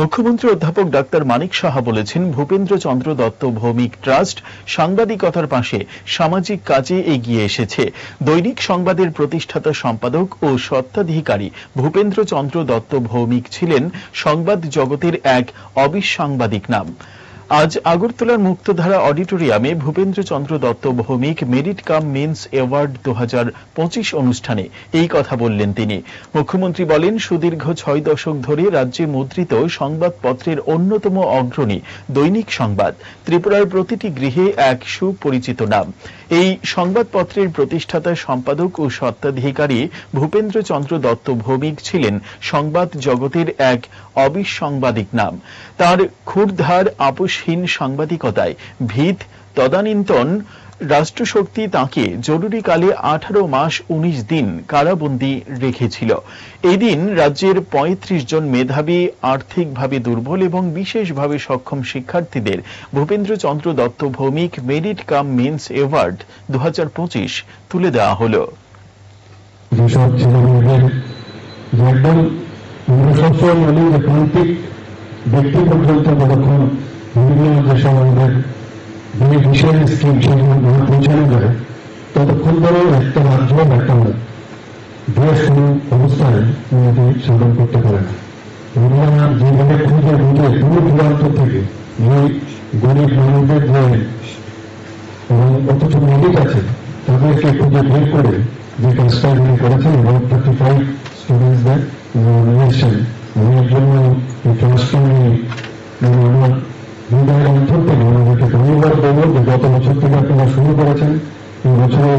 মুখ্যমন্ত্রী অধ্যাপক ডাক্তার মানিক সাহা বলেছেন, ভূপেন্দ্র চন্দ্র দত্ত ভৌমিক ট্রাস্ট সাংবাদিকতার পাশে সামাজিক কাজে এগিয়ে এসেছে। দৈনিক সংবাদের প্রতিষ্ঠাতা সম্পাদক ও স্বত্বাধিকারী ভূপেন্দ্র চন্দ্র দত্ত ভৌমিক ছিলেন সংবাদ জগতের এক অবিসাংবাদিক নাম। আজ আগরতলার মুক্তধারা অডিটোরিয়ামে Bhupendra Chandra Dutta Bhowmik merit cum means award দু হাজার পঁচিশ অনুষ্ঠানে এই কথা বললেন তিনি। মুখ্যমন্ত্রী বলেন, সুদীর্ঘ ছয় দশক ধরে রাজ্যে মুদ্রিত সংবাদপত্রের অন্যতম অগ্রণী দৈনিক সংবাদ। ত্রিপুরার প্রতিটি গৃহে এক সুপরিচিত নাম। এই সংবাদপত্রের প্রতিষ্ঠাতা সম্পাদক ও স্বত্বাধিকারী ভূপেন্দ্র চন্দ্র দত্ত ভৌমিক ছিলেন সংবাদ জগতের এক অবিসংবাদিক নাম। তার ক্ষুরধার আপোষহীন সাংবাদিকতায় ভিত, তদানীন্তন রাষ্ট্রশক্তি তাঁকে জরুরিকালে আঠারো মাস উনিশ দিন কারাবন্দী রেখেছিল। এই দিন রাজ্যের ৩৫ জন মেধাবী, আর্থিকভাবে দুর্বল এবং বিশেষভাবে সক্ষম শিক্ষার্থীদের Bhupendra Chandra Dutta Bhowmik merit cum means award দু হাজার পঁচিশ তুলে দেওয়া হলো। ব্যক্তি পর্যন্ত বেনিফিশিয়ারি স্কিম সেগুলো না পৌঁছানো যায় ততক্ষণ ধরে একটা বা একটা কোনো অবস্থায় মেয়েদের সাধন করতে পারে না। আমরা যেভাবে খুঁজে খুঁজে দূর দূরান্ত থেকে এই গরিব মানুষদের যে অথচ মেডিক আছে, তাদেরকে খুঁজে বের করে যে কাজটা তিনি করেছেন এবং থার্টি ফাইভ স্টুডেন্টসদের নিয়েছেন আমি এর জন্য এই ক্লাসটা নিয়ে মানে আমার হৃদয়ের অন্তর থেকে আমাদেরকে দেবো যে গত বছর থেকে আপনারা শুরু করেছেন এই বছরও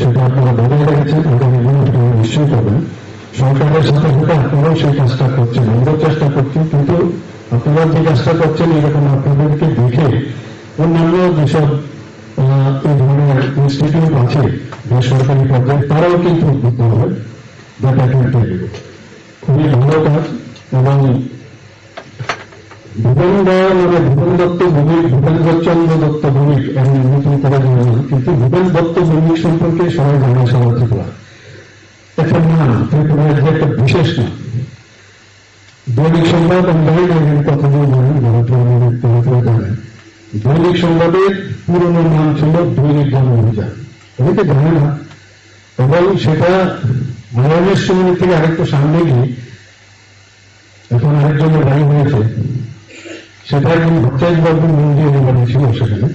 সেটা আপনারা বজায় রেখেছেন আগামী দিনে সেটা নিশ্চয়ই করবেন। সরকারের সাথে সাথে আপনারাও সেই কাজটা করছেন, আমরাও চেষ্টা করছি, কিন্তু আপনারা যে কাজটা করছেন, এরকম আপনাদেরকে দেখে অন্যান্য যেসব এই ধরনের ইনস্টিটিউট আছে, বেসরকারি পর্যায়ে, তারাও কিন্তু উদ্বুদ্ধ দেখা কিন্তু খুবই ভালো কাজ, এবং ভূপেন দা মানে ভূপেন দত্ত ভৌমিক ভূপেন্দ্র চন্দ্র দত্ত ভৌমিক এমন নতুন করে জানি, কিন্তু ভূপেন দত্ত ভৌমিক সম্পর্কে সবাই জানা সবার ত্রিপুরা একটা নাম ত্রিপুরার যে একটা বিশেষ নাম দৈনিক সংবাদ দৈনিক কথা দিয়ে জানেন ভারতীয় জানেন দৈনিক সংবাদের পুরনো নাম ছিল দৈনিক জন অভিযান অনেকে জানে না। এবং সেটা আয়ানের সময় থেকে আরেকটু সামনে গিয়ে এখন আরেকজনের বাড়ি হয়েছে। সেটা একজন ভট্টাচার্য বাবুর মন্দির বাড়ি ছিল সেখানে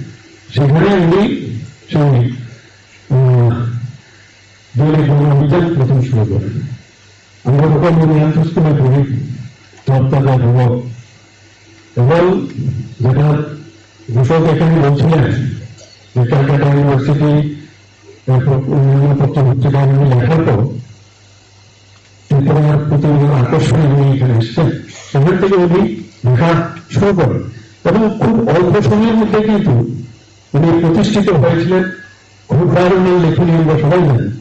সেখানে উনি সেই দৈনিক জন অভিযান প্রথম শুরু করেন। আমরা তখন ইউনিয়ন স্কুলে পড়ি তত্ত্বাজা যুবক এবং যেটা ঘোষক এখানে বলছিলেন যে ক্যালকাটা ইউনিভার্সিটি তারপর অন্যান্য পত্র পত্রিকাগুলি লেখার পর প্রতি আকর্ষণে উনি এখানে এসছেন। সেখান থেকে উনি লেখা শুরু করেন। এবং খুব অল্প সময়ের মধ্যে কিন্তু উনি প্রতিষ্ঠিত হয়েছিলেন। খুব উনি লেখনী আমরা সবাই জানি